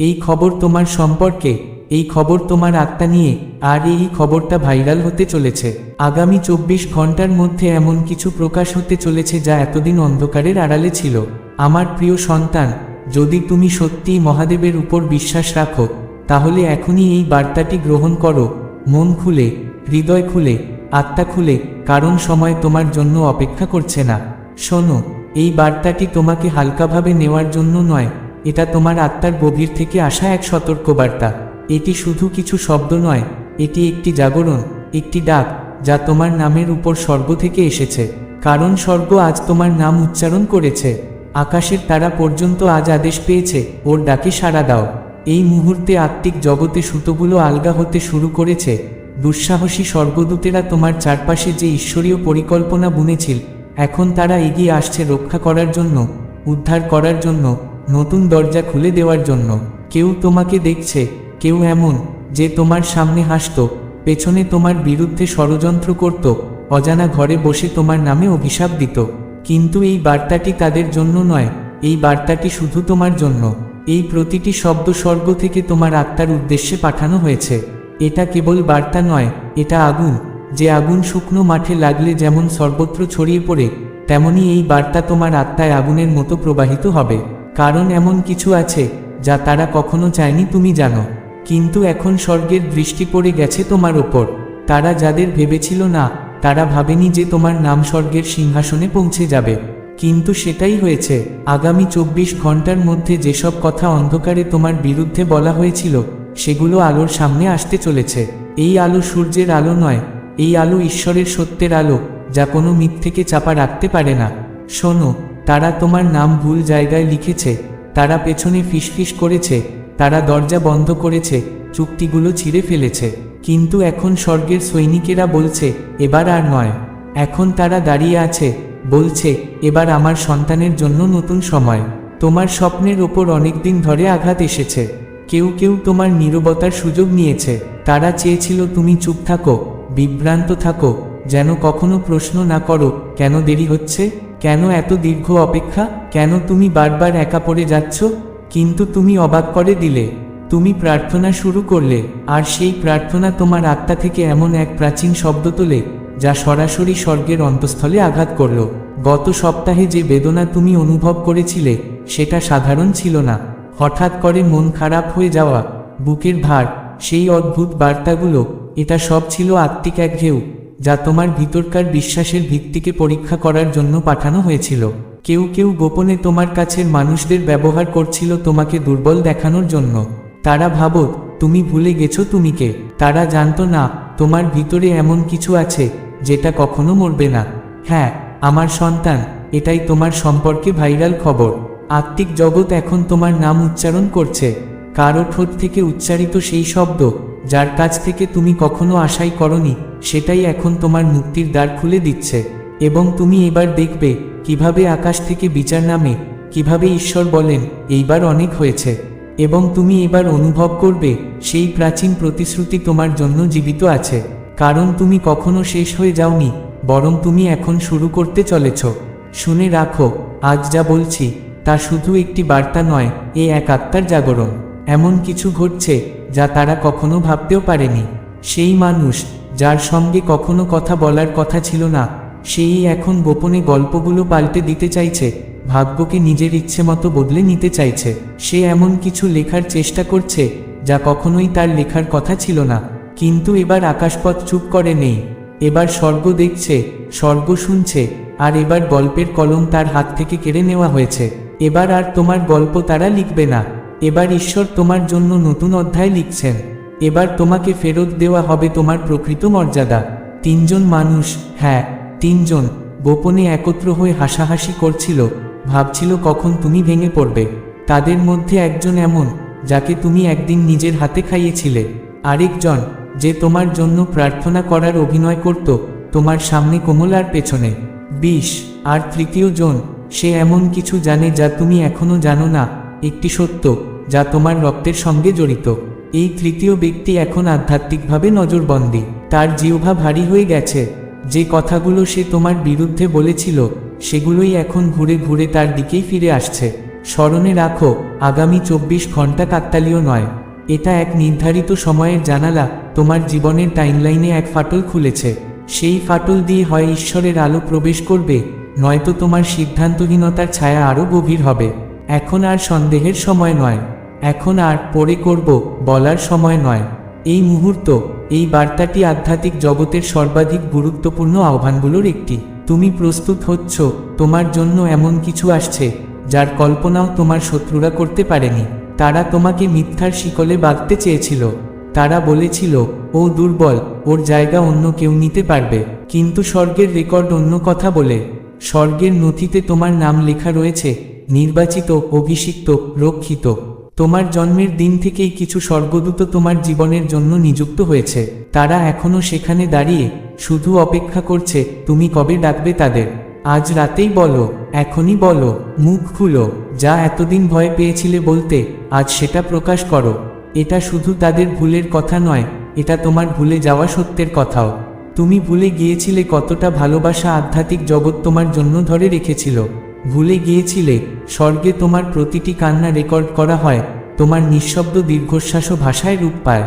এই খবর তোমার সম্পর্কে, এই খবর তোমার আত্মা নিয়ে, আর এই খবরটা ভাইরাল হতে চলেছে। আগামী চব্বিশ ঘণ্টার মধ্যে এমন কিছু প্রকাশ হতে চলেছে যা এতদিন অন্ধকারের আড়ালে ছিল। আমার প্রিয় সন্তান, যদি তুমি সত্যিই মহাদেবের উপর বিশ্বাস রাখো, তাহলে এখনই এই বার্তাটি গ্রহণ করো। মন খুলে, হৃদয় খুলে, আত্মা খুলে, কারণ সময় তোমার জন্য অপেক্ষা করছে না। শোনো, এই বার্তাটি তোমাকে হালকাভাবে নেওয়ার জন্য নয় এটা তোমার আত্মার গভীর থেকে আসা এক সতর্কবার্তা। এটি শুধু কিছু শব্দ নয়, এটি একটি জাগরণ, একটি ডাক, যা তোমার নামের উপর স্বর্গ থেকে এসেছে। কারণ স্বর্গ আজ তোমার নাম উচ্চারণ করেছে। আকাশের তারা পর্যন্ত আজ আদেশ পেয়েছে, ওর ডাকে সাড়া দাও। এই মুহূর্তে আত্মিক জগতে সুতোগুলো আলগা হতে শুরু করেছে। দুঃসাহসী স্বর্গদূতেরা তোমার চারপাশে যে ঈশ্বরীয় পরিকল্পনা বুনেছিল, এখন তারা এগিয়ে আসছে রক্ষা করার জন্য, উদ্ধার করার জন্য। নতুন দরজা খুলে দেওয়ার জন্য। কেউ তোমাকে দেখছে, কেউ এমন, যে তোমার সামনে হাসত, পেছনে তোমার বিরুদ্ধে ষড়যন্ত্র করত, অজানা ঘরে বসে তোমার নামে অভিশাপ দিত। কিন্তু এই বার্তাটি তাদের জন্য নয়, এই বার্তাটি শুধু তোমার জন্য। এই প্রতিটি শব্দ স্বর্গ থেকে তোমার আত্মার উদ্দেশ্যে পাঠানো হয়েছে। এটা কেবল বার্তা নয়, এটা আগুন, যে আগুন শুকনো মাঠে লাগলে যেমন সর্বত্র ছড়িয়ে পড়ে, তেমনি এই বার্তা তোমার আত্মায় আগুনের মতো প্রবাহিত হবে। কারণ এমন কিছু আছে যা তারা কখনো চায়নি তুমি জানো। কিন্তু এখন স্বর্গের দৃষ্টি পড়ে গেছে তোমার ওপর তারা যাদের ভেবেছিল না, তারা ভাবেনি যে তোমার নাম স্বর্গের সিংহাসনে পৌঁছে যাবে। কিন্তু সেটাই হয়েছে, আগামী চব্বিশ ঘণ্টার মধ্যে যেসব কথা অন্ধকারে তোমার বিরুদ্ধে বলা হয়েছিল, সেগুলো আলোর সামনে আসতে চলেছে। এই আলো সূর্যের আলো নয়, এই আলো ঈশ্বরের সত্যের আলো, যা কোনো মিথ্যেকে চাপা রাখতে পারে না। শোনো তারা তোমার নাম ভুল জায়গায় লিখেছে, তারা পেছনে ফিসফিস করেছে, তারা দরজা বন্ধ করেছে, চুক্তিগুলো ছিঁড়ে ফেলেছে। কিন্তু এখন স্বর্গের সৈনিকেরা বলছে, এবার আর নয়। এখন তারা দাঁড়িয়ে আছে, বলছে, এবার আমার সন্তানের জন্য নতুন সময়। তোমার স্বপ্নের ওপর অনেকদিন ধরে আঘাত এসেছে। কেউ কেউ তোমার নীরবতার সুযোগ নিয়েছে। তারা চেয়েছিল তুমি চুপ থাকো, বিভ্রান্ত থাকো, যেন কখনো প্রশ্ন না করো, কেন দেরি হচ্ছে? কেন এত দীর্ঘ অপেক্ষা? কেন তুমি বারবার একা পড়ে যাচ্ছ? কিন্তু তুমি অবাক করে দিলে। তুমি প্রার্থনা শুরু করলে, আর সেই প্রার্থনা তোমার আত্মা থেকে এমন এক প্রাচীন শব্দ তোলে, যা সরাসরি স্বর্গের অন্তঃস্থলে আঘাত করল। গত সপ্তাহে যে বেদনা তুমি অনুভব করেছিলে, সেটা সাধারণ ছিল না। হঠাৎ করে মন খারাপ হয়ে যাওয়া, বুকের ভার, সেই অদ্ভুত বার্তাগুলো, এটা সব ছিল আত্মিক এক ঢেউ। যা তোমার ভিতরকার বিশ্বাসের ভিত্তিকে পরীক্ষা করার জন্য পাঠানো হয়েছিল। কেউ কেউ গোপনে তোমার কাছের মানুষদের ব্যবহার করছিল তোমাকে দুর্বল দেখানোর জন্য। তারা ভাবো, তুমি ভুলে গেছো তুমি কে তারা জানতো না, তোমার ভিতরে এমন কিছু আছে, যেটা কখনো মরবে না। হ্যাঁ আমার সন্তান, এটাই তোমার সম্পর্কে ভাইরাল খবর। আত্মিক জগৎ এখন তোমার নাম উচ্চারণ করছে। কারও ঠোঁট থেকে উচ্চারিত সেই শব্দ যার কাছ থেকে তুমি কখনো আশাই করনি, সেটাই এখন তোমার মুক্তির দ্বার খুলে দিচ্ছে। এবং তুমি এবার দেখবে, কীভাবে আকাশ থেকে বিচার নামে, কীভাবে ঈশ্বর বলেন, এইবার অনেক হয়েছে। এবং তুমি এবার অনুভব করবে, সেই প্রাচীন প্রতিশ্রুতি তোমার জন্য জীবিত আছে। কারণ তুমি কখনো শেষ হয়ে যাওনি, বরং তুমি এখন শুরু করতে চলেছ। শুনে রাখো, আজ যা বলছি, তা শুধু একটি বার্তা নয়, এ এক আত্মার জাগরণ। এমন কিছু ঘটছে যা তারা কখনো ভাবতেও পারেনি। সেই মানুষ, যার সঙ্গে কখনো কথা বলার কথা ছিল না, সেই এখন গোপনে গল্পগুলো পাল্টে দিতে চাইছে, ভাগ্যকে নিজের ইচ্ছে মতো বদলে নিতে চাইছে। সে এমন কিছু লেখার চেষ্টা করছে, যা কখনোই তার লেখার কথা ছিল না। কিন্তু এবার আকাশপথ চুপ করে নেই। এবার স্বর্গ দেখছে, স্বর্গ শুনছে, আর এবার গল্পের কলম তার হাত থেকে কেড়ে নেওয়া হয়েছে। এবার আর তোমার গল্প তারা লিখবে না। এবার ঈশ্বর তোমার জন্য নতুন অধ্যায় লিখছেন। এবার তোমাকে ফেরত দেওয়া হবে তোমার প্রকৃত মর্যাদা। তিনজন মানুষ হ্যাঁ তিনজন, গোপনে একত্র হয়ে হাসাহাসি করছিল, ভাবছিল কখন তুমি ভেঙে পড়বে। তাদের মধ্যে একজন এমন, যাকে তুমি একদিন নিজের হাতে খাইয়েছিলে। আরেকজন, যে তোমার জন্য প্রার্থনা করার অভিনয় করত, তোমার সামনে কোমলার পেছনে। বিষ আর তৃতীয় জন সে এমন কিছু জানে যা তুমি এখনও জানো না। একটি সত্য, যা তোমার রক্তের সঙ্গে জড়িত। এই তৃতীয় ব্যক্তি এখন আধ্যাত্মিকভাবে নজরবন্দি। তার জিহ্বা ভারী হয়ে গেছে। যে কথাগুলো সে তোমার বিরুদ্ধে বলেছিল, সেগুলোই এখন ঘুরে ঘুরে তার দিকেই ফিরে আসছে। স্মরণে রাখো, আগামী চব্বিশ ঘণ্টা কাকতালীয় নয়। এটা এক নির্ধারিত সময়ের জানালা, তোমার জীবনের টাইমলাইনে এক ফাটল খুলেছে। সেই ফাটল দিয়ে হয় ঈশ্বরের আলো প্রবেশ করবে, নয়তো তোমার সিদ্ধান্তহীনতার ছায়া আরও গভীর হবে। এখন আর সন্দেহের সময় নয়, এখন আর পরে করব বলার সময় নয়। এই মুহূর্ত, এই বার্তাটি আধ্যাত্মিক জগতের সর্বাধিক গুরুত্বপূর্ণ আহ্বানগুলোর একটি। তুমি প্রস্তুত হচ্ছ, তোমার জন্য এমন কিছু আসছে, যার কল্পনাও তোমার শত্রুরা করতে পারেনি। তারা তোমাকে মিথ্যার শিকলে বাঁধতে চেয়েছিল। তারা বলেছিল, ও দুর্বল, ওর জায়গা অন্য কেউ নিতে পারবে। কিন্তু স্বর্গের রেকর্ড অন্য কথা বলে। স্বর্গের নথিতে তোমার নাম লেখা রয়েছে নির্বাচিত, অভিষিক্ত, রক্ষিত। তোমার জন্মের দিন থেকেই কিছু স্বর্গদূত তোমার জীবনের জন্য নিযুক্ত হয়েছে। তারা এখনও সেখানে দাঁড়িয়ে শুধু অপেক্ষা করছে, তুমি কবে ডাকবে তাদের। আজ রাতেই বলো, এখনই বলো, মুখ খুলো, যা এতদিন ভয় পেয়েছিলে বলতে, আজ সেটা প্রকাশ করো। এটা শুধু তাদের ভুলের কথা নয়, এটা তোমার ভুলে যাওয়া সত্যের কথাও। তুমি ভুলে গিয়েছিলে কতটা ভালোবাসা আধ্যাত্মিক জগৎ তোমার জন্য ধরে রেখেছিল। ভুলে গিয়েছিলে, স্বর্গে তোমার প্রতিটি কান্না রেকর্ড করা হয়, তোমার নিঃশব্দ দীর্ঘশ্বাসও ভাষায় রূপ পায়।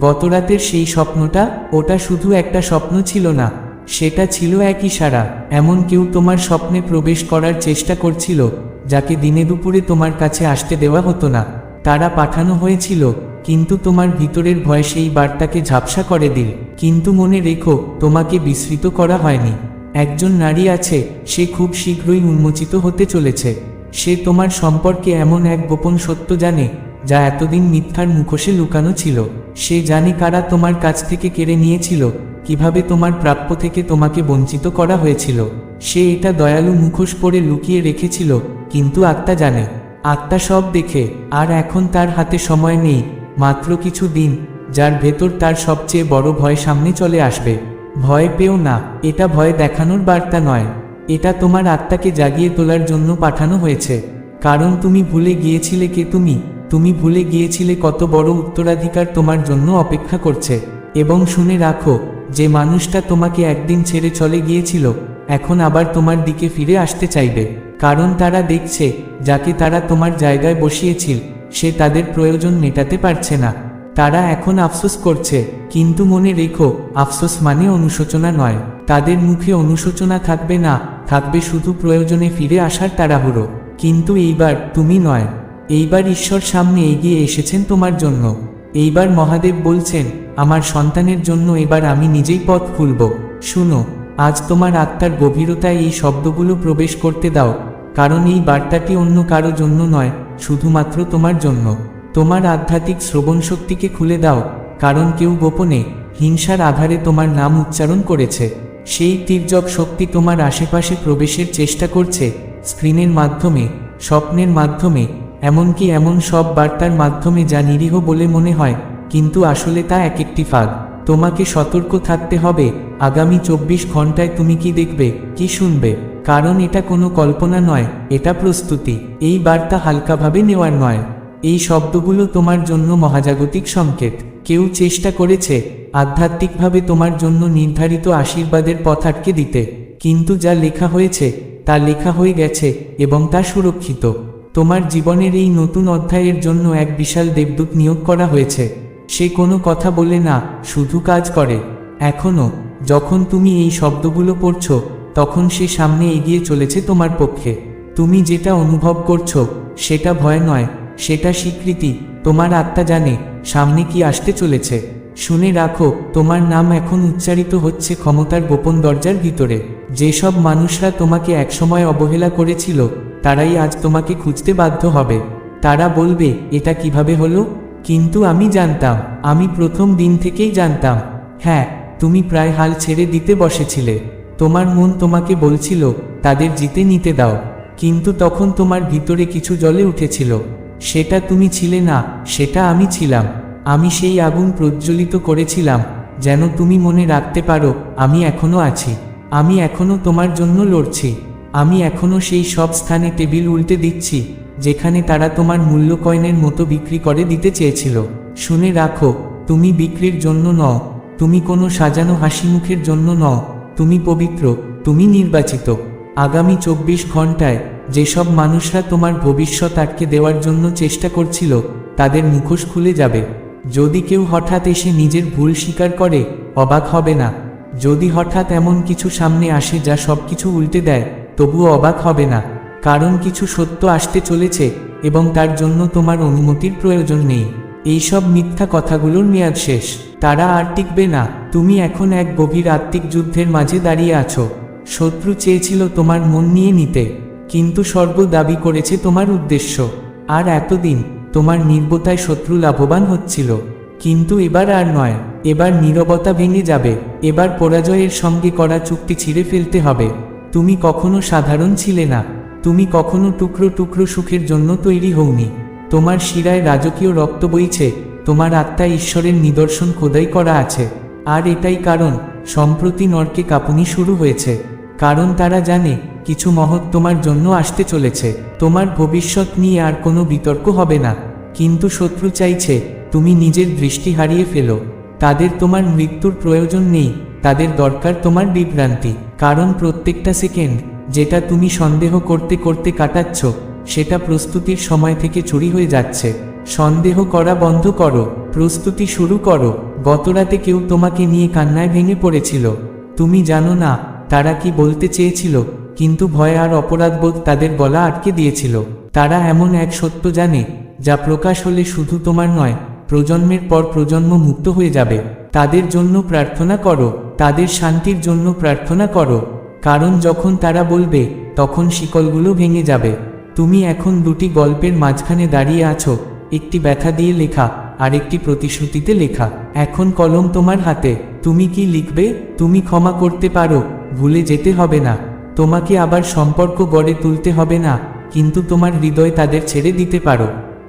গতরাতের সেই স্বপ্নটা, ওটা শুধু একটা স্বপ্ন ছিল না, সেটা ছিল এক ইশারা, এমন কেউ তোমার স্বপ্নে প্রবেশ করার চেষ্টা করছিল, যাকে দিনে দুপুরে তোমার কাছে আসতে দেওয়া হতো না। তারা পাঠানো হয়েছিল, কিন্তু তোমার ভিতরের ভয় সেই বার্তাকে ঝাপসা করে দিল, কিন্তু মনে রেখো, তোমাকে বিস্মৃত করা হয়নি। একজন নারী আছে, সে খুব শীঘ্রই উন্মোচিত হতে চলেছে। সে তোমার সম্পর্কে এমন এক গোপন সত্য জানে, যা এতদিন মিথ্যার মুখোশে লুকানো ছিল। সে জানে কারা তোমার কাছ থেকে কেড়ে নিয়েছিল, কীভাবে তোমার প্রাপ্য থেকে তোমাকে বঞ্চিত করা হয়েছিল। সে এটা দয়ালু মুখোশ পরে লুকিয়ে রেখেছিল, কিন্তু আত্মা জানে। আত্মা সব দেখে, আর এখন তার হাতে সময় নেই, মাত্র কিছু দিন, যার ভেতর তার সবচেয়ে বড় ভয় সামনে চলে আসবে। ভয় পেও না, এটা ভয় দেখানোর বার্তা নয়। এটা তোমার আত্মাকে জাগিয়ে তোলার জন্য পাঠানো হয়েছে। কারণ তুমি ভুলে গিয়েছিলে কে তুমি। তুমি ভুলে গিয়েছিলে কত বড় উত্তরাধিকার তোমার জন্য অপেক্ষা করছে। এবং শুনে রাখো, যে মানুষটা তোমাকে একদিন ছেড়ে চলে গিয়েছিল, এখন আবার তোমার দিকে ফিরে আসতে চাইবে। কারণ তারা দেখছে, যাকে তারা তোমার জায়গায় বসিয়েছিল, সে তাদের প্রয়োজন মেটাতে পারছে না। তারা এখন আফসোস করছে, কিন্তু মনে রেখো, আফসোস মানে অনুশোচনা নয়। তাদের মুখে অনুশোচনা থাকবে না, থাকবে শুধু প্রয়োজনে ফিরে আসার তাড়াহুড়ো। কিন্তু এইবার তুমি নয়। এইবার ঈশ্বর সামনে এগিয়ে এসেছেন তোমার জন্য। এইবার মহাদেব বলছেন, আমার সন্তানের জন্য এবার আমি নিজেই পথ খুলব। শুনো, আজ তোমার আত্মার গভীরতায় এই শব্দগুলো প্রবেশ করতে দাও, কারণ এই বার্তাটি অন্য কারও জন্য নয়, শুধুমাত্র তোমার জন্য। তোমার আধ্যাত্মিক শ্রবণ শক্তিকে খুলে দাও, কারণ কেউ গোপনে হিংসার আধারে তোমার নাম উচ্চারণ করেছে। সেই তীর্যক শক্তি তোমার আশেপাশে প্রবেশের চেষ্টা করছে, স্ক্রিনের মাধ্যমে, স্বপ্নের মাধ্যমে, এমনকি এমন সব বার্তার মাধ্যমে যা নিরীহ বলে মনে হয়, কিন্তু আসলে তা এক একটি ফাঁদ। তোমাকে সতর্ক থাকতে হবে, আগামী চব্বিশ ঘন্টায় তুমি কি দেখবে, কি শুনবে, কারণ এটা কোনো কল্পনা নয়, এটা প্রস্তুতি। এই বার্তা হালকাভাবে নেওয়ার নয়। এই শব্দগুলো তোমার জন্য মহাজাগতিক সংকেত। কেউ চেষ্টা করেছে আধ্যাত্মিকভাবে তোমার জন্য নির্ধারিত আশীর্বাদের পথ আটকে দিতে, কিন্তু যা লেখা হয়েছে, তা লেখা হয়ে গেছে এবং তা সুরক্ষিত। তোমার জীবনের এই নতুন অধ্যায়ের জন্য এক বিশাল দেবদূত নিয়োগ করা হয়েছে। সে কোনো কথা বলে না, শুধু কাজ করে। এখনও যখন তুমি এই শব্দগুলো পড়ছ, তখন সে সামনে এগিয়ে চলেছে তোমার পক্ষে। তুমি যেটা অনুভব করছ, সেটা ভয় নয় সেটা স্বীকৃতি, তোমার আত্মা জানে, সামনে কি আসতে চলেছে। শুনে রাখো, তোমার নাম এখন উচ্চারিত হচ্ছে ক্ষমতার গোপন দরজার ভিতরে। যেসব মানুষরা তোমাকে একসময় অবহেলা করেছিল, তারাই আজ তোমাকে খুঁজতে বাধ্য হবে। তারা বলবে, এটা কীভাবে হলো? কিন্তু আমি জানতাম, আমি প্রথম দিন থেকেই জানতাম। হ্যাঁ তুমি প্রায় হাল ছেড়ে দিতে বসেছিলে। তোমার মন তোমাকে বলছিল, তাদের জিতে নিতে দাও। কিন্তু তখন তোমার ভিতরে কিছু জলে উঠেছিল। সেটা তুমি ছিলে না, সেটা আমি ছিলাম। আমি সেই আগুন প্রজ্বলিত করেছিলাম, যেন তুমি মনে রাখতে পারো, আমি এখনও আছি। আমি এখনও তোমার জন্য লড়ছি। আমি এখনও সেই সব স্থানে টেবিল উল্টে দিচ্ছি, যেখানে তারা তোমার মূল্য কয়েনের মতো বিক্রি করে দিতে চেয়েছিল। শুনে রাখো, তুমি বিক্রির জন্য নও, তুমি কোনো সাজানো হাসি মুখের জন্য নও, তুমি পবিত্র, তুমি নির্বাচিত। আগামী চব্বিশ ঘন্টায় যেসব মানুষরা তোমার ভবিষ্যৎ আটকে দেওয়ার জন্য চেষ্টা করছিল, তাদের মুখোশ খুলে যাবে। যদি কেউ হঠাৎ এসে নিজের ভুল স্বীকার করে, অবাক হবে না। যদি হঠাৎ এমন কিছু সামনে আসে যা সব কিছু উল্টে দেয়, তবুও অবাক হবে না। কারণ কিছু সত্য আসতে চলেছে, এবং তার জন্য তোমার অনুমতির প্রয়োজন নেই। এইসব মিথ্যা কথাগুলোর মেয়াদ শেষ। তারা আর টিকবে না। তুমি এখন এক গভীর আত্মিক যুদ্ধের মাঝে দাঁড়িয়ে আছো। শত্রু চেয়েছিল তোমার মন নিয়ে নিতে। কিন্তু স্বর্গ দাবি করেছে তোমার উদ্দেশ্য। আর এতদিন তোমার নির্বতায় শত্রু লাভবান হচ্ছিল। কিন্তু এবার আর নয়, এবার নীরবতা ভেঙে যাবে, এবার পরাজয়ের সঙ্গে করা চুক্তি ছিঁড়ে ফেলতে হবে। তুমি কখনো সাধারণ ছিলে না, তুমি কখনো টুকরো টুকরো সুখের জন্য তৈরি হওনি। তোমার শিরায় রাজকীয় রক্ত বইছে, তোমার আত্মা ঈশ্বরের নিদর্শন খোদাই করা আছে। আর এটাই কারণ, সম্প্রতি নরকে কাঁপুনি শুরু হয়েছে। কারণ তারা জানে কিছু মহৎ তোমার জন্য আসতে চলেছে। তোমার ভবিষ্যৎ নিয়ে আর কোনো বিতর্ক হবে না। কিন্তু শত্রু চাইছে, তুমি নিজের দৃষ্টি হারিয়ে ফেলো। তাদের তোমার মৃত্যুর প্রয়োজন নেই, তাদের দরকার তোমার বিভ্রান্তি। কারণ প্রত্যেকটা সেকেন্ড যেটা তুমি সন্দেহ করতে করতে কাটাচ্ছ, সেটা প্রস্তুতির সময় থেকে চুরি হয়ে যাচ্ছে। সন্দেহ করা বন্ধ করো, প্রস্তুতি শুরু করো। গতরাতে কেউ তোমাকে নিয়ে কান্নায় ভেঙে পড়েছিল। তুমি জানো না তারা কি বলতে চেয়েছিল। কিন্তু ভয় আর অপরাধবোধ তাদের গলা আটকে দিয়েছিল। তারা এমন এক সত্য জানে, যা প্রকাশ হলে শুধু তোমার নয়, প্রজন্মের পর প্রজন্ম মুক্ত হয়ে যাবে। তাদের জন্য প্রার্থনা করো, তাদের শান্তির জন্য প্রার্থনা করো। কারণ যখন তারা বলবে, তখন শিকলগুলো ভেঙে যাবে। তুমি এখন দুটি গল্পের মাঝখানে দাঁড়িয়ে আছো, একটি ব্যথা দিয়ে লেখা, আর একটি প্রতিশ্রুতিতে লেখা। এখন কলম তোমার হাতে, তুমি কি লিখবে, তুমি ক্ষমা করতে পারো, ভুলে যেতে হবে না। তোমাকে আবার সম্পর্ক গড়ে তুলতে হবে না, কিন্তু তোমার হৃদয় তাদের ছেড়ে দিতে পারো।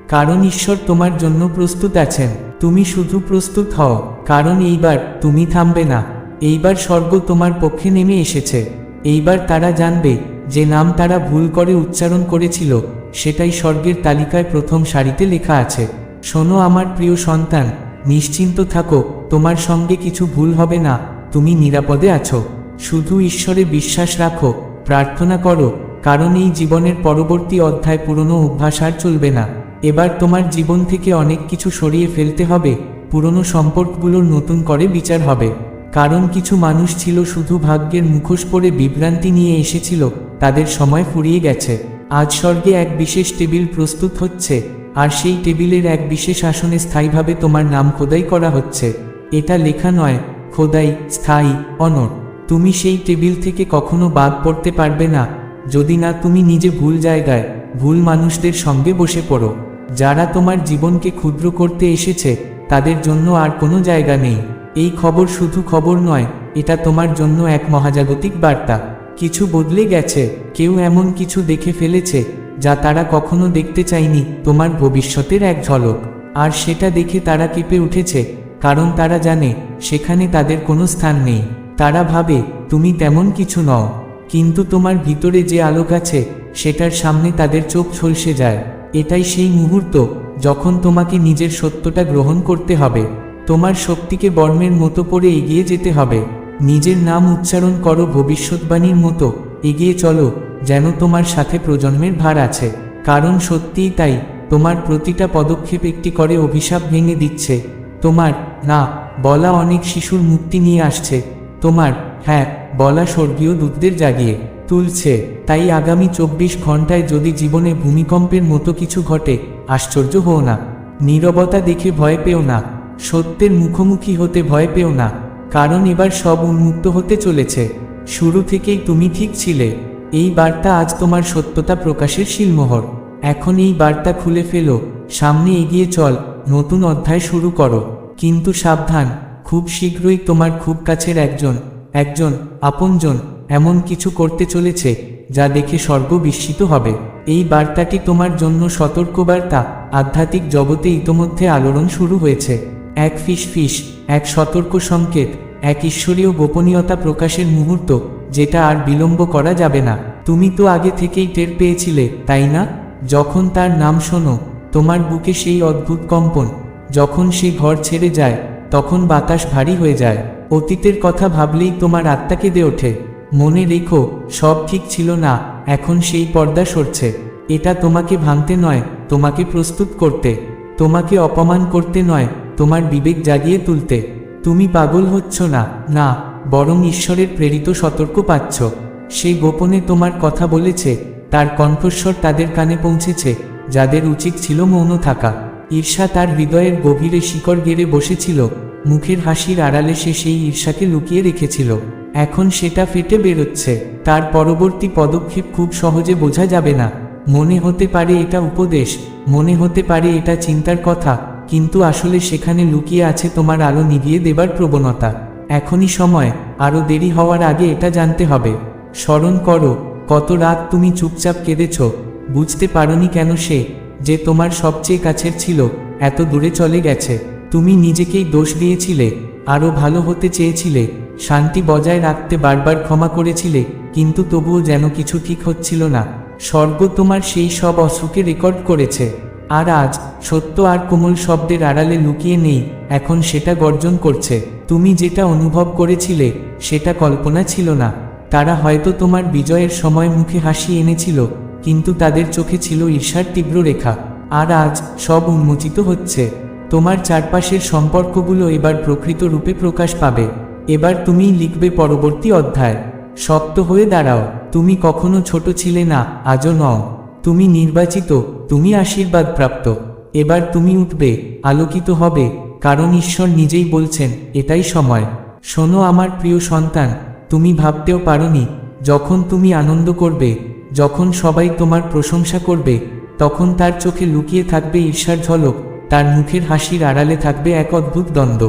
কারণ ঈশ্বর তোমার জন্য প্রস্তুত আছেন। তুমি শুধু প্রস্তুত হও, কারণ এইবার তুমি থামবে না। এইবার স্বর্গ তোমার পক্ষে নেমে এসেছে। এইবার তারা জানবে যে নাম তারা ভুল করে উচ্চারণ করেছিল, সেটাই স্বর্গের তালিকায় প্রথম সারিতে লেখা আছে। শোনো আমার প্রিয় সন্তান, নিশ্চিন্ত থাকো, তোমার সঙ্গে কিছু ভুল হবে না, তুমি নিরাপদে আছো। শুধু ঈশ্বরে বিশ্বাস রাখো, প্রার্থনা করো, কারণ এই জীবনের পরবর্তী অধ্যায় পুরনো অভ্যাস আর চলবে না। এবার তোমার জীবন থেকে অনেক কিছু সরিয়ে ফেলতে হবে, পুরনো সম্পর্কগুলোর নতুন করে বিচার হবে। কারণ কিছু মানুষ ছিল শুধু ভাগ্যের মুখোশ পরে বিভ্রান্তি নিয়ে এসেছিল, তাদের সময় ফুরিয়ে গেছে। আজ স্বর্গে এক বিশেষ টেবিল প্রস্তুত হচ্ছে, আর সেই টেবিলের এক বিশেষ আসনে স্থায়ীভাবে তোমার নাম খোদাই করা হচ্ছে। এটা লেখা নয়, খোদাই, স্থায়ী অনর তুমি সেই টেবিল থেকে কখনো বাদ পড়তে পারবে না, যদি না তুমি নিজে ভুল জায়গায়, ভুল মানুষদের সঙ্গে বসে পড়ো। যারা তোমার জীবনকে ক্ষুদ্র করতে এসেছে, তাদের জন্য আর কোনো জায়গা নেই। এই খবর শুধু খবর নয়, এটা তোমার জন্য এক মহাজাগতিক বার্তা। কিছু বদলে গেছে, কেউ এমন কিছু দেখে ফেলেছে, যা তারা কখনো দেখতে চায়নি, তোমার ভবিষ্যতের এক ঝলক। আর সেটা দেখে তারা কেঁপে উঠেছে, কারণ তারা জানে, সেখানে তাদের কোনো স্থান নেই। তারা ভাবে, তুমি তেমন কিছু নও, কিন্তু তোমার ভিতরে যে আলোক আছে, সেটার সামনে তাদের চোখ ঝলসে যায়। এটাই সেই মুহূর্ত যখন তোমাকে নিজের সত্যটা গ্রহণ করতে হবে। তোমার শক্তিকে বর্মের মতো পরে এগিয়ে যেতে হবে। নিজের নাম উচ্চারণ করো ভবিষ্যৎবাণীর মতো। এগিয়ে চলো, যেন তোমার সাথে প্রজন্মের ভার আছে। কারণ সত্যিই তাই, তোমার প্রতিটা পদক্ষেপ একটি করে অভিশাপ ভেঙে দিচ্ছে। তোমার, না, বলা অনেক শিশুর মুক্তি নিয়ে আসছে। তোমার হ্যাঁ বলা স্বর্গীয় দূতদের জাগিয়ে তুলছে। তাই আগামী চব্বিশ ঘন্টায় যদি জীবনে ভূমিকম্পের মতো কিছু ঘটে, আশ্চর্য হও না। নীরবতা দেখে ভয় পেও না। সত্যের মুখোমুখি হতে ভয় পেও না। কারণ এবার সব উন্মুক্ত হতে চলেছে। শুরু থেকেই তুমি ঠিক ছিলে। এই বার্তা আজ তোমার সত্যতা প্রকাশের শিলমোহর। এখন এই বার্তা খুলে ফেলো। সামনে এগিয়ে চল। নতুন অধ্যায় শুরু করো। কিন্তু সাবধান। খুব শীঘ্রই তোমার খুব কাছের একজন একজন, আপনজন, এমন কিছু করতে চলেছে, যা দেখে স্বর্গ বিস্মিত হবে। এই বার্তাটি তোমার জন্য সতর্কবার্তা। আধ্যাত্মিক জগতে ইতোমধ্যে আলোড়ন শুরু হয়েছে। এক ফিস ফিস, এক সতর্ক সংকেত, এক ঈশ্বরীয় গোপনীয়তা প্রকাশের মুহূর্ত, যেটা আর বিলম্ব করা যাবে না। তুমি তো আগে থেকেই টের পেয়েছিলে, তাই না? যখন তার নাম শোনো, তোমার বুকে সেই অদ্ভুত কম্পন, যখন সে ঘর ছেড়ে যায় তখন বাতাস ভারী হয়ে যায়। অতীতের কথা ভাবলেই তোমার আত্মা কেঁদে ওঠে। মনে রেখো, সব ঠিক ছিল না, এখন সেই পর্দা সরছে। এটা তোমাকে ভাঙতে নয়, তোমাকে প্রস্তুত করতে। তোমাকে অপমান করতে নয়, তোমার বিবেক জাগিয়ে তুলতে। তুমি পাগল হচ্ছ না না, বরং ঈশ্বরের প্রেরিত সতর্ক পাচ্ছ। সে গোপনে তোমার কথা বলেছে, তার কণ্ঠস্বর তাদের কানে পৌঁছেছে, যাদের উচিত ছিল মৌন থাকা। ঈর্ষা তার হৃদয়ের গভীরে শিকড় গেড়ে বসেছিল, মুখের হাসির আড়ালে সে সেই ঈর্ষাকে লুকিয়ে রেখেছিল। এখন সেটা ফেটে বেরোচ্ছে, তার পরবর্তী পদক্ষেপ খুব সহজে বোঝা যাবে না। মনে হতে পারে এটা উপদেশ, মনে হতে পারে এটা চিন্তার কথা, কিন্তু আসলে সেখানে লুকিয়ে আছে তোমার আলো নিভিয়ে দেবার প্রবণতা। এখনই সময় আরও দেরি হওয়ার আগে এটা জানতে হবে। স্মরণ করো, কত রাত তুমি চুপচাপ কেঁদেছ, বুঝতে পারোনি কেন সে যে তোমার সবচেয়ে কাছের ছিল, এত দূরে চলে গেছে। তুমি নিজেকেই দোষ দিয়েছিলে আরও ভালো হতে চেয়েছিলে, শান্তি বজায় রাখতে বারবার ক্ষমা করেছিলে, কিন্তু তবুও যেন কিছু ঠিক হচ্ছিল না। স্বর্গ তোমার সেই সব অসুখে রেকর্ড করেছে। আর আজ, সত্য আর কোমল শব্দের আড়ালে লুকিয়ে নেই, এখন সেটা গর্জন করছে। তুমি যেটা অনুভব করেছিলে, সেটা কল্পনা ছিল না। তারা হয়তো তোমার বিজয়ের সময় মুখে হাসি এনেছিল কিন্তু তাদের চোখে ছিল ঈর্ষার তীব্র রেখা। আর আজ সব উন্মোচিত হচ্ছে। তোমার চারপাশের সম্পর্কগুলো এবার প্রকৃত রূপে প্রকাশ পাবে। এবার তুমিই লিখবে পরবর্তী অধ্যায়। শক্ত হয়ে দাঁড়াও। তুমি কখনো ছোট ছিলে না, আজও নও। তুমি নির্বাচিত, তুমি আশীর্বাদ প্রাপ্ত এবার তুমি উঠবে, আলোকিত হবে, কারণ ঈশ্বর নিজেই বলছেন, এটাই সময়। শোনো আমার প্রিয় সন্তান, তুমি ভাবতেও পারোনি, যখন তুমি আনন্দ করবে যখন সবাই তোমার প্রশংসা করবে, তখন তার চোখে লুকিয়ে থাকবে ঈর্ষার ঝলক, তার মুখের হাসির আড়ালে থাকবে এক অদ্ভুত দ্বন্দ্ব।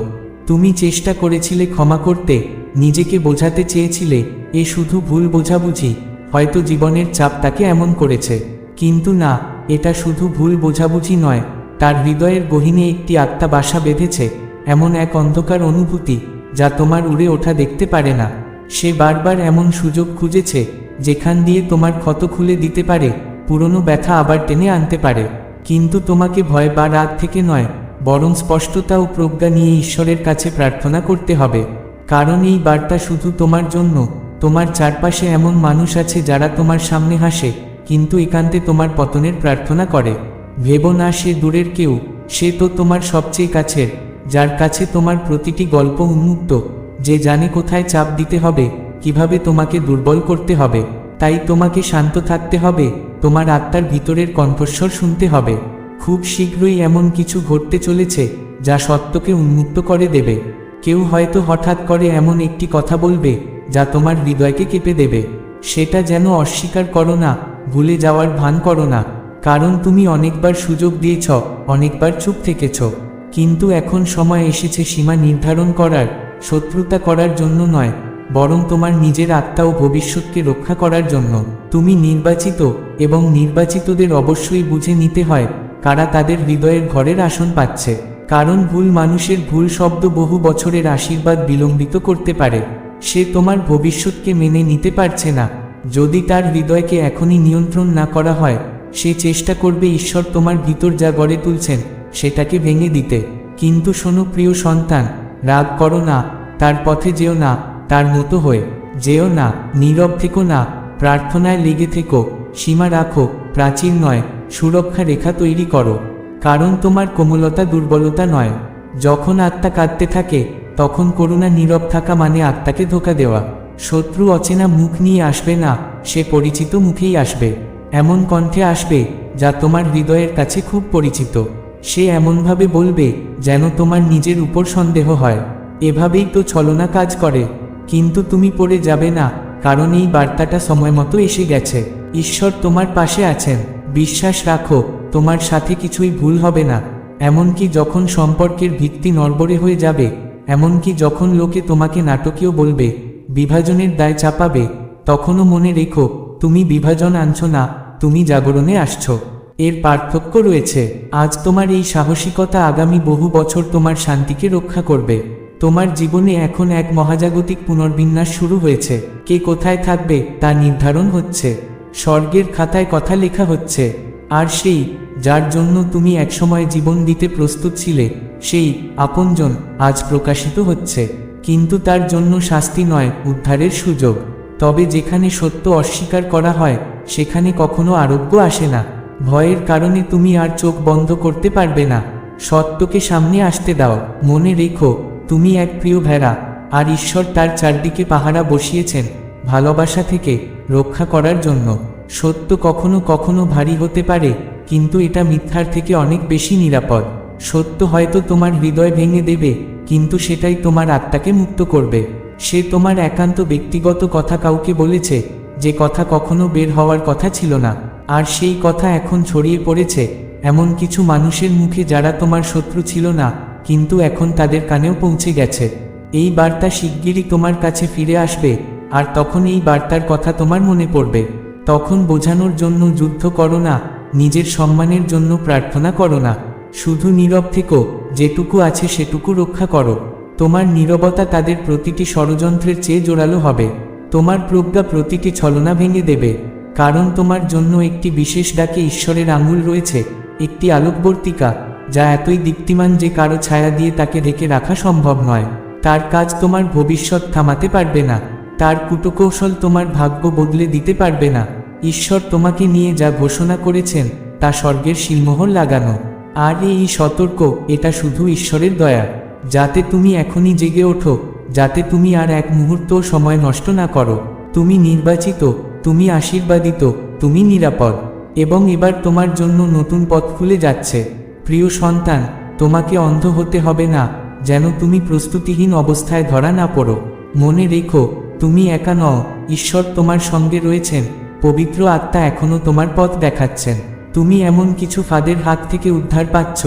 তুমি চেষ্টা করেছিলে ক্ষমা করতে, নিজেকে বোঝাতে চেয়েছিলে, এ শুধু ভুল বোঝাবুঝি, হয়তো জীবনের চাপ তাকে এমন করেছে। কিন্তু না, এটা শুধু ভুল বোঝাবুঝি নয়, তার হৃদয়ের গহীনে একটি আত্মা বাসা বেঁধেছে, এমন এক অন্ধকার অনুভূতি, যা তোমার উড়ে ওঠা দেখতে পারে না। সে বারবার এমন সুযোগ খুঁজেছে যেখান দিয়ে তোমার ক্ষত খুলে দিতে পারে, পুরনো ব্যথা আবার টেনে আনতে পারে। কিন্তু তোমাকে ভয় বা রাগ থেকে নয়, বরং স্পষ্টতা ও প্রজ্ঞা নিয়ে ঈশ্বরের কাছে প্রার্থনা করতে হবে। কারণ এই বার্তা শুধু তোমার জন্য, তোমার চারপাশে এমন মানুষ আছে যারা তোমার সামনে হাসে, কিন্তু একান্তে তোমার পতনের প্রার্থনা করে। ভেবো না সে দূরের কেউ, সে তো তোমার সবচেয়ে কাছের, যার কাছে তোমার প্রতিটি গল্প উন্মুক্ত, যে জানে কোথায় চাপ দিতে হবে। কীভাবে তোমাকে দুর্বল করতে হবে, তাই তোমাকে শান্ত থাকতে হবে, তোমার আত্মার ভিতরের কণ্ঠস্বর শুনতে হবে। খুব শীঘ্রই এমন কিছু ঘটতে চলেছে, যা সত্যকে উন্মুক্ত করে দেবে। কেউ হয়তো হঠাৎ করে এমন একটি কথা বলবে, যা তোমার হৃদয়কে কেঁপে দেবে। সেটা যেন অস্বীকার করো না, ভুলে যাওয়ার ভান করো না। কারণ তুমি অনেকবার সুযোগ দিয়েছ, অনেকবার চুপ থেকেছ। কিন্তু এখন সময় এসেছে সীমা নির্ধারণ করার, শত্রুতা করার জন্য নয়। বরং তোমার নিজের আত্মা ও ভবিষ্যৎকে রক্ষা করার জন্য তুমি নির্বাচিত এবং নির্বাচিতদের অবশ্যই বুঝে নিতে হয় কারা তাদের হৃদয়ের ঘরের আসন পাচ্ছে। কারণ ভুল মানুষের ভুল শব্দ বহু বছরের আশীর্বাদ বিলম্বিত করতে পারে। সে তোমার ভবিষ্যৎকে মেনে নিতে পারছে না। যদি তার হৃদয়কে এখনই নিয়ন্ত্রণ না করা হয়, সে চেষ্টা করবে ঈশ্বর তোমার ভিতর যা গড়ে তুলছেন, সেটাকে ভেঙে দিতে। কিন্তু শোনো প্রিয় সন্তান, রাগ করো না, তার পথে যেও না। তার মতো হয়ে যেও না, নীরব থেকো না, প্রার্থনায় লেগে থেকো, সীমা রাখো, প্রাচীর নয়, সুরক্ষা রেখা তৈরি করো। কারণ তোমার কোমলতা দুর্বলতা নয়। যখন আত্মা কাঁদতে থাকে, তখন করুণা নীরব থাকা মানে আত্মাকে ধোকা দেওয়া। শত্রু অচেনা মুখ নিয়ে আসবে না, সে পরিচিত মুখেই আসবে। এমন কণ্ঠে আসবে, যা তোমার হৃদয়ের কাছে খুব পরিচিত। সে এমনভাবে বলবে, যেন তোমার নিজের উপর সন্দেহ হয়। এভাবেই তো ছলনা কাজ করে। কিন্তু তুমি পড়ে যাবে না, কারণ এই বার্তাটা সময় মতো এসে গেছে। ঈশ্বর তোমার পাশে আছেন। বিশ্বাস রাখো, তোমার সাথে কিছুই ভুল হবে না। এমনকি যখন সম্পর্কের ভিত্তি নড়বড়ে হয়ে যাবে, এমনকি যখন লোকে তোমাকে নাটকীয় বলবে, বিভাজনের দায় চাপাবে, তখনও মনে রেখো, তুমি বিভাজন আনছো না, তুমি জাগরণে আসছো। এর পার্থক্য রয়েছে, আজ তোমার এই সাহসিকতা আগামী বহু বছর তোমার শান্তিকে রক্ষা করবে। তোমার জীবনে এখন এক মহাজাগতিক পুনর্বিন্যাস শুরু হয়েছে। কে কোথায় থাকবে তা নির্ধারণ হচ্ছে। স্বর্গের খাতায় কথা লেখা হচ্ছে। আর সেই, যার জন্য তুমি একসময় জীবন দিতে প্রস্তুত ছিলে, সেই আপনজন আজ প্রকাশিত হচ্ছে। কিন্তু তার জন্য শাস্তি নয়, উদ্ধারের সুযোগ। তবে যেখানে সত্য অস্বীকার করা হয়, সেখানে কখনো আরোগ্য আসে না। ভয়ের কারণে তুমি আর চোখ বন্ধ করতে পারবে না। সত্যকে সামনে আসতে দাও, মনে রেখো তুমি এক প্রিয় ভেড়া, আর ঈশ্বর তার চারদিকে পাহারা বসিয়েছেন ভালোবাসা থেকে রক্ষা করার জন্য। সত্য কখনো কখনো ভারী হতে পারে, কিন্তু এটা মিথ্যার থেকে অনেক বেশি নিরাপদ। সত্য হয়তো তোমার হৃদয় ভেঙে দেবে, কিন্তু সেটাই তোমার আত্মাকে মুক্ত করবে। সে তোমার একান্ত ব্যক্তিগত কথা কাউকে বলেছে, যে কথা কখনো বের হওয়ার কথা ছিল না। আর সেই কথা এখন ছড়িয়ে পড়েছে, এমন কিছু মানুষের মুখে যারা তোমার শত্রু ছিল না। কিন্তু এখন তাদের কানেও পৌঁছে গেছে। এই বার্তা শিগগিরই তোমার কাছে ফিরে আসবে, আর তখন এই বার্তার কথা তোমার মনে পড়বে। তখন বোঝানোর জন্য যুদ্ধ করো না, নিজের সম্মানের জন্য প্রার্থনা করো না। শুধু নীরব থেকো, যেটুকু আছে সেটুকু রক্ষা করো। তোমার নীরবতা তাদের প্রতিটি ষড়যন্ত্রের চেয়ে জোরালো হবে। তোমার প্রজ্ঞা প্রতিটি ছলনা ভেঙে দেবে। কারণ তোমার জন্য একটি বিশেষ ডাকে ঈশ্বরের আঙুল রয়েছে, একটি আলোকবর্তিকা। যা এতই দীপ্তিমান যে কারও ছায়া দিয়ে তাকে ঢেকে রাখা সম্ভব নয়। তার কাজ তোমার ভবিষ্যৎ থামাতে পারবে না। তার কুটকৌশল তোমার ভাগ্য বদলে দিতে পারবে না। ঈশ্বর তোমাকে নিয়ে যা ঘোষণা করেছেন, তা স্বর্গের শিলমোহর লাগানো। আর এই সতর্ক, এটা শুধু ঈশ্বরের দয়া। যাতে তুমি এখনই জেগে ওঠো, যাতে তুমি আর এক মুহূর্ত সময় নষ্ট না করো। তুমি নির্বাচিত, তুমি আশীর্বাদিত, তুমি নিরাপদ। এবং এবার তোমার জন্য নতুন পথ খুলে যাচ্ছে। প্রিয় সন্তান, তোমাকে অন্ধ হতে হবে না, যেন তুমি প্রস্তুতিহীন অবস্থায় ধরা না পড়ো। মনে রেখো, তুমি একা নও, ঈশ্বর তোমার সঙ্গে রয়েছেন, পবিত্র আত্মা এখনও তোমার পথ দেখাচ্ছেন। তুমি এমন কিছু ফাঁদের হাত থেকে উদ্ধার পাচ্ছ,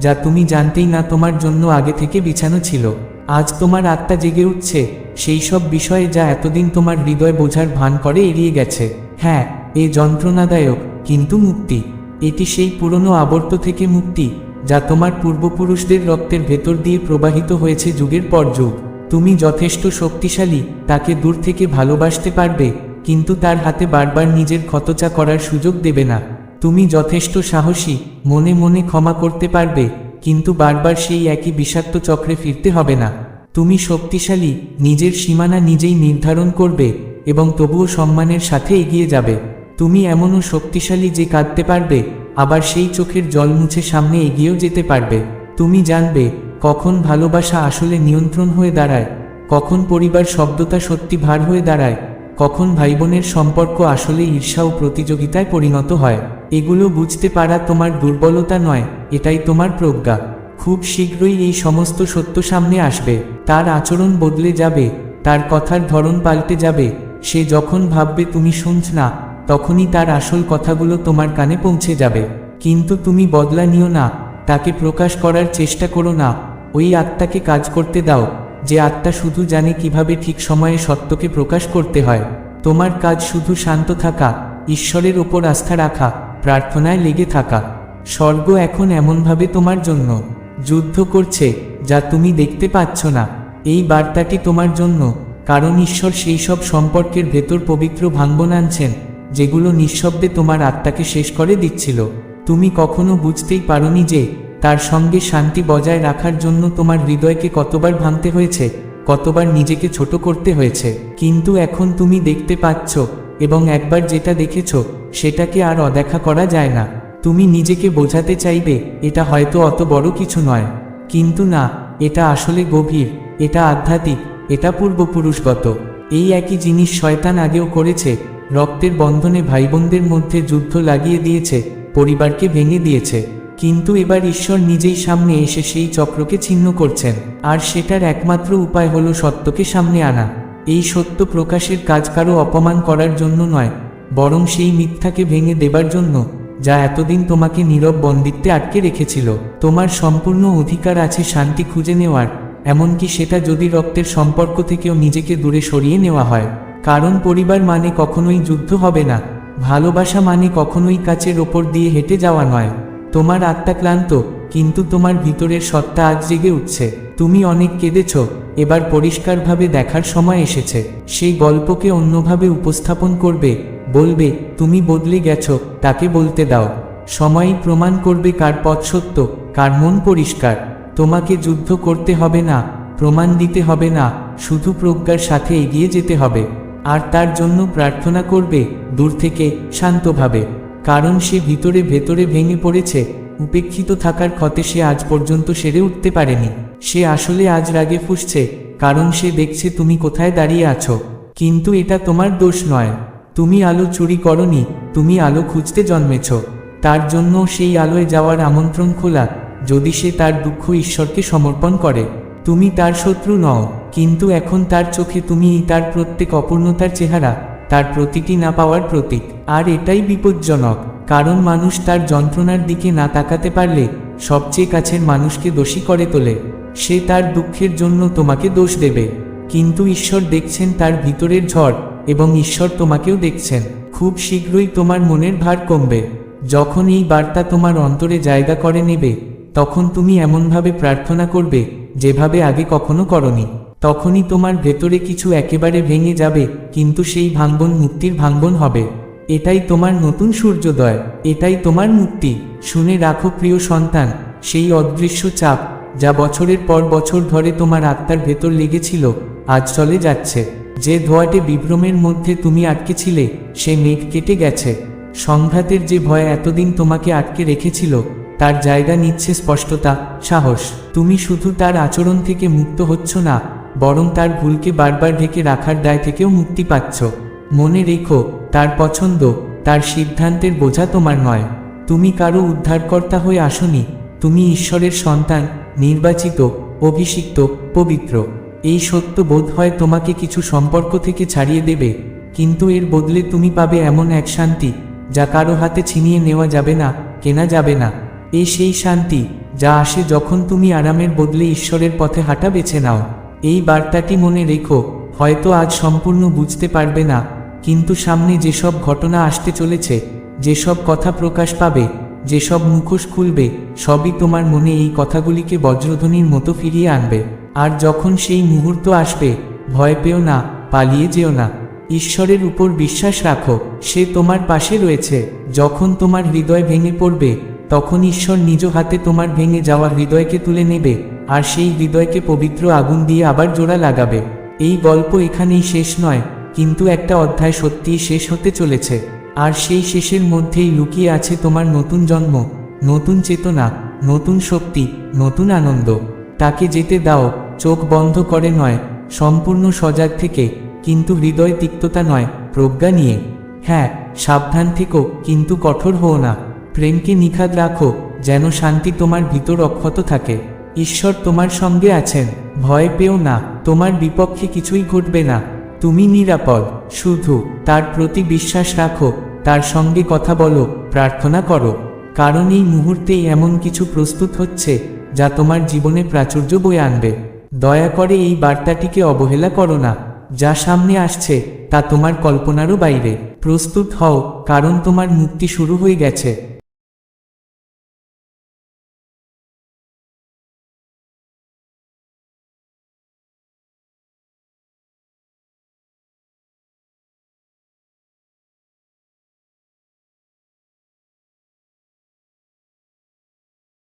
যা তুমি জানতেই না তোমার জন্য আগে থেকে বিছানো ছিল। আজ তোমার আত্মা জেগে উঠছে, সেই সব বিষয়ে যা এতদিন তোমার হৃদয় বোঝার ভান করে এড়িয়ে গেছে। হ্যাঁ এ যন্ত্রণাদায়ক, কিন্তু মুক্তি। এটি সেই পুরনো আবর্ত থেকে মুক্তি, যা তোমার পূর্বপুরুষদের রক্তের ভেতর দিয়ে প্রবাহিত হয়েছে যুগের পর যুগ। তুমি যথেষ্ট শক্তিশালী, তাকে দূর থেকে ভালোবাসতে পারবে, কিন্তু তার হাতে বারবার নিজের ক্ষতচা করার সুযোগ দেবে না। তুমি যথেষ্ট সাহসী, মনে মনে ক্ষমা করতে পারবে, কিন্তু বারবার সেই একই বিষাক্ত চক্রে ফিরতে হবে না। তুমি শক্তিশালী, নিজের সীমানা নিজেই নির্ধারণ করবে, এবং তবুও সম্মানের সাথে এগিয়ে যাবে। তুমি এমনও শক্তিশালী যে কাঁদতে পারবে, আবার সেই চোখের জল মুছে সামনে এগিয়েও যেতে পারবে। তুমি জানবে, কখন ভালোবাসা আসলে নিয়ন্ত্রণ হয়ে দাঁড়ায়, কখন পরিবার শব্দতা সত্যি ভার হয়ে দাঁড়ায়, কখন ভাইবোনের সম্পর্ক আসলে ঈর্ষা ও প্রতিযোগিতায় পরিণত হয়। এগুলো বুঝতে পারা তোমার দুর্বলতা নয়, এটাই তোমার প্রজ্ঞা। খুব শীঘ্রই এই সমস্ত সত্য সামনে আসবে। তার আচরণ বদলে যাবে, তার কথার ধরন পাল্টে যাবে। সে যখন ভাববে তুমি শুনছ না তখনই তার আসল কথাগুলো তোমার কানে পৌঁছে যাবে। কিন্তু তুমি বদলা নিও না, তাকে প্রকাশ করার চেষ্টা করো না, ওই আত্মাকে কাজ করতে দাও, যে আত্মা শুধু জানে কীভাবে ঠিক সময়ে সত্যকে প্রকাশ করতে হয়। তোমার কাজ শুধু শান্ত থাকা, ঈশ্বরের ওপর আস্থা রাখা, প্রার্থনায় লেগে থাকা। স্বর্গ এখন এমনভাবে তোমার জন্য যুদ্ধ করছে, যা তুমি দেখতে পাচ্ছ না। এই বার্তাটি তোমার জন্য, কারণ ঈশ্বর সেই সব সম্পর্কের ভেতর পবিত্র ভাঙ্গন আনছেন। যেগুলো নিঃশব্দে তোমার আত্মাকে শেষ করে দিচ্ছিল, তুমি কখনো বুঝতেই পারোনি যে, তার সঙ্গে শান্তি বজায় রাখার জন্য তোমার হৃদয়কে কতবার ভাঙতে হয়েছে, কতবার নিজেকে ছোট করতে হয়েছে। কিন্তু এখন তুমি দেখতে পাচ্ছ, এবং একবার যেটা দেখেছ, সেটাকে আর অদেখা করা যায় না। তুমি নিজেকে বোঝাতে চাইবে, এটা হয়তো অত বড় কিছু নয়। কিন্তু না, এটা আসলে গভীর, এটা আধ্যাত্মিক, এটা পূর্বপুরুষগত। এই একই জিনিস শয়তান আগেও করেছে রক্তের বন্ধনে ভাইবোনদের মধ্যে যুদ্ধ লাগিয়ে দিয়েছে, পরিবারকে ভেঙে দিয়েছে। কিন্তু এবার ঈশ্বর নিজেই সামনে এসে সেই চক্রকে ছিন্ন করছেন। আর সেটার একমাত্র উপায় হলো সত্যকে সামনে আনা। এই সত্য প্রকাশের কাজ কারও অপমান করার জন্য নয়, বরং সেই মিথ্যাকে ভেঙে দেবার জন্য, যা এতদিন তোমাকে নীরব বন্দিত্বে আটকে রেখেছিল। তোমার সম্পূর্ণ অধিকার আছে শান্তি খুঁজে নেওয়ার, এমনকি সেটা যদি রক্তের সম্পর্ক থেকেও নিজেকে দূরে সরিয়ে নেওয়া হয়। কারণ পরিবার মানে কখনোই যুদ্ধ হবে না, ভালোবাসা মানে কখনোই কাচের ওপর দিয়ে হেঁটে যাওয়া নয়। তোমার আত্মা ক্লান্ত, কিন্তু তোমার ভিতরের সত্তা আজ জেগে উঠছে। তুমি অনেক কেঁদেছ, এবার পরিষ্কারভাবে দেখার সময় এসেছে। সেই গল্পকে অন্যভাবে উপস্থাপন করবে, বলবে, তুমি বদলে গেছ, তাকে বলতে দাও। সময়ই প্রমাণ করবে কার পথ সত্য, কার মন পরিষ্কার। তোমাকে যুদ্ধ করতে হবে না, প্রমাণ দিতে হবে না, শুধু প্রজ্ঞার সাথে এগিয়ে যেতে হবে। আর তার জন্য প্রার্থনা করবে, দূর থেকে শান্তভাবে। কারণ সে ভিতরে ভেতরে ভেঙে পড়েছে, উপেক্ষিত থাকার ক্ষতে সে আজ পর্যন্ত সেরে উঠতে পারেনি। সে আসলে আজ রাগে ফুসছে, কারণ সে দেখছে তুমি কোথায় দাঁড়িয়ে আছো। কিন্তু এটা তোমার দোষ নয়। তুমি আলো চুরি করনি, তুমি আলো খুঁজতে জন্মেছ। তার জন্য সেই আলোয় যাওয়ার আমন্ত্রণ খোলা, যদি সে তার দুঃখ ঈশ্বরকে সমর্পণ করে। তুমি তার শত্রু নও। কিন্তু এখন তার চোখে তুমি তার প্রত্যেক অপূর্ণতার চেহারা, তার প্রতিটি না পাওয়ার প্রতীক। আর এটাই বিপজ্জনক, কারণ মানুষ তার যন্ত্রণার দিকে না তাকাতে পারলে, সবচেয়ে কাছের মানুষকে দোষী করে তোলে। সে তার দুঃখের জন্য তোমাকে দোষ দেবে। কিন্তু ঈশ্বর দেখছেন তার ভিতরের ঝড়, এবং ঈশ্বর তোমাকেও দেখছেন। খুব শীঘ্রই তোমার মনের ভার কমবে। যখন এই বার্তা তোমার অন্তরে জায়গা করে নেবে, তখন তুমি এমনভাবে প্রার্থনা করবে, যেভাবে আগে কখনো করনি। তখনই তোমার ভেতরে কিছু একেবারে ভেঙে যাবে, কিন্তু সেই ভাঙ্গন মুক্তির ভাঙ্গন হবে। এটাই তোমার নতুন সূর্যোদয়, এটাই তোমার মুক্তি। শুনে রাখো প্রিয় সন্তান, সেই অদৃশ্য চাপ, যা বছরের পর বছর ধরে তোমার আত্মার ভেতর লেগেছিল, আজ চলে যাচ্ছে। যে ধোয়াটে বিভ্রমের মধ্যে তুমি আটকে ছিলে, সে মেঘ কেটে গেছে। সংঘাতের যে ভয় এতদিন তোমাকে আটকে রেখেছিল, তার জায়গা নিচ্ছে স্পষ্টতা, সাহস। তুমি শুধু তার আচরণ থেকে মুক্ত হচ্ছ না বরং তার ভুলকে বারবার ঢেকে রাখার দায় থেকেও মুক্তি পাচ্ছ। মনে রেখো, তার পছন্দ, তার সিদ্ধান্তের বোঝা তোমার নয়। তুমি কারও উদ্ধারকর্তা হয়ে আসনি। তুমি ঈশ্বরের সন্তান, নির্বাচিত, অভিষিক্ত, পবিত্র। এই সত্য বোধ হয় তোমাকে কিছু সম্পর্ক থেকে ছাড়িয়ে দেবে। কিন্তু এর বদলে তুমি পাবে এমন এক শান্তি, যা কারও হাতে ছিনিয়ে নেওয়া যাবে না, কেনা যাবে না। এ সেই শান্তি, যা আসে যখন তুমি আরামের বদলে ঈশ্বরের পথে হাঁটা বেছে নাও। এই বার্তাটি মনে রেখো, হয়তো আজ সম্পূর্ণ বুঝতে পারবে না, কিন্তু সামনে যেসব ঘটনা আসতে চলেছে, যেসব কথা প্রকাশ পাবে, যেসব মুখোশ খুলবে, সবই তোমার মনে এই কথাগুলিকে বজ্রধ্বনির মতো ফিরিয়ে আনবে। আর যখন সেই মুহূর্ত আসবে, ভয় পেও না, পালিয়ে যেও না। ঈশ্বরের উপর বিশ্বাস রাখো, সে তোমার পাশে রয়েছে। যখন তোমার হৃদয় ভেঙে পড়বে, তখন ঈশ্বর নিজ হাতে তোমার ভেঙে যাওয়া হৃদয়কে তুলে নেবে। আর সেই হৃদয়কে পবিত্র আগুন দিয়ে আবার জোড়া লাগাবে। এই গল্প এখানেই শেষ নয়, কিন্তু একটা অধ্যায় সত্যিই শেষ হতে চলেছে। আর সেই শেষের মধ্যেই লুকিয়ে আছে তোমার নতুন জন্ম, নতুন চেতনা, নতুন শক্তি, নতুন আনন্দ। তাকে যেতে দাও, চোখ বন্ধ করে নয়, সম্পূর্ণ সজাগ থেকে, কিন্তু হৃদয় তিক্ততা নয়, প্রজ্ঞা নিয়ে। হ্যাঁ সাবধান থেকো, কিন্তু কঠোর হও না। প্রেমকে নিখাদ রাখো, যেন শান্তি তোমার ভিতর অক্ষত থাকে। ঈশ্বর তোমার সঙ্গে আছেন, ভয় পেও না, তোমার বিপক্ষে কিছুই ঘটবে না। তুমি নিরাপদ শুধু তার প্রতি বিশ্বাস রাখো, তার সঙ্গে কথা বলো, প্রার্থনা করো। কারণ এই মুহূর্তেই এমন কিছু প্রস্তুত হচ্ছে, যা তোমার জীবনে প্রাচুর্য বয়ে আনবে। দয়া করে এই বার্তাটিকে অবহেলা করো না। যা সামনে আসছে, তা তোমার কল্পনারও বাইরে। প্রস্তুত হও, কারণ তোমার মুক্তি শুরু হয়ে গেছে।